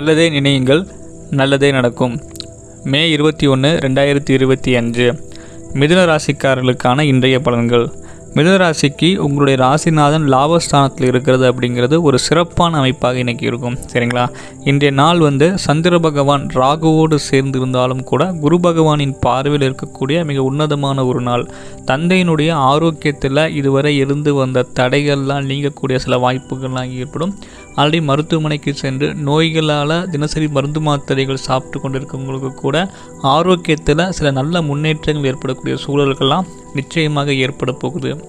நல்லதே நினையுங்கள் நல்லதே நடக்கும். மே இருபத்தி ஒன்று ரெண்டாயிரத்தி இருபத்தி அஞ்சு. மிதுன ராசிக்காரர்களுக்கான இன்றைய பலன்கள். மிதுன ராசிக்கு உங்களுடைய ராசிநாதன் லாபஸ்தானத்தில் இருக்கிறது அப்படிங்கிறது ஒரு சிறப்பான அமைப்பாக இன்றைக்கி இருக்கும் சரிங்களா? இன்றைய நாள் வந்து சந்திர பகவான் ராகுவோடு சேர்ந்து இருந்தாலும் கூட குரு பகவானின் பார்வையில் இருக்கக்கூடிய மிக உன்னதமான ஒரு நாள். தந்தையினுடைய ஆரோக்கியத்தில் இதுவரை இருந்து வந்த தடைகள்லாம் நீங்கக்கூடிய சில வாய்ப்புகள்லாம் ஏற்படும். ஆல்ரெடி மருத்துவமனைக்கு சென்று நோய்களால் தினசரி மருந்து மாத்திரைகள் சாப்பிட்டு கொண்டிருக்கவங்களுக்கு கூட ஆரோக்கியத்தில் சில நல்ல முன்னேற்றங்கள் ஏற்படக்கூடிய சூழல்கள்லாம் நிச்சயமாக ஏற்பட போகுது.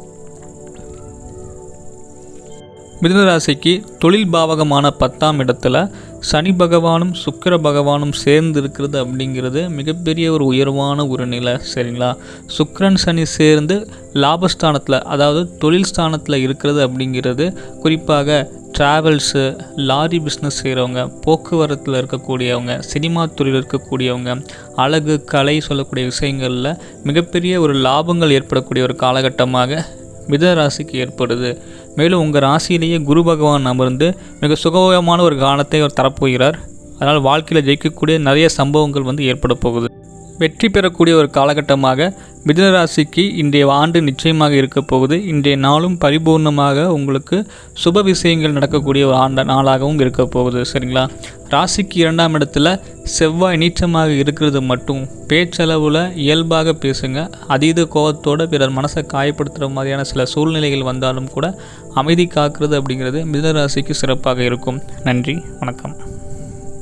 மிதுனராசிக்கு தொழில் பாவகமான பத்தாம் இடத்துல சனி பகவானும் சுக்கிர பகவானும் சேர்ந்து இருக்கிறது அப்படிங்கிறது மிகப்பெரிய ஒரு உயர்வான ஒரு நிலை சரிங்களா? சுக்கரன் சனி சேர்ந்து லாபஸ்தானத்தில் அதாவது தொழில் ஸ்தானத்தில் இருக்கிறது அப்படிங்கிறது குறிப்பாக ட்ராவல்ஸு லாரி பிஸ்னஸ் செய்கிறவங்க போக்குவரத்தில் இருக்கக்கூடியவங்க சினிமா துறையில் இருக்கக்கூடியவங்க அழகு கலை சொல்லக்கூடிய விஷயங்களில் மிகப்பெரிய ஒரு லாபங்கள் ஏற்படக்கூடிய ஒரு காலகட்டமாக மித ராசிக்கு ஏற்படுது. மேலும் உங்கள் ராசியிலேயே குரு பகவான் அமர்ந்து மிக சுகமான ஒரு காலத்தை அவர் தரப்போகிறார். அதனால் வாழ்க்கையில் ஜெயிக்கக்கூடிய நிறைய சம்பவங்கள் வந்து ஏற்பட போகுது. வெற்றி பெறக்கூடிய ஒரு காலகட்டமாக மிதுனராசிக்கு இன்றைய ஆண்டு நிச்சயமாக இருக்க போகுது. இன்றைய நாளும் பரிபூர்ணமாக உங்களுக்கு சுப விஷயங்கள் நடக்கக்கூடிய ஒரு ஆண்ட நாளாகவும் இருக்க போகுது சரிங்களா? ராசிக்கு இரண்டாம் இடத்துல செவ்வாய் நீச்சமாக இருக்கிறது மட்டும். பேச்சளவில் இயல்பாக பேசுங்க. அதீத கோபத்தோட பிறர் மனசை காயப்படுத்துகிற மாதிரியான சில சூழ்நிலைகள் வந்தாலும் கூட அமைதி காக்கிறது அப்படிங்கிறது மிதுனராசிக்கு சிறப்பாக இருக்கும். நன்றி வணக்கம்.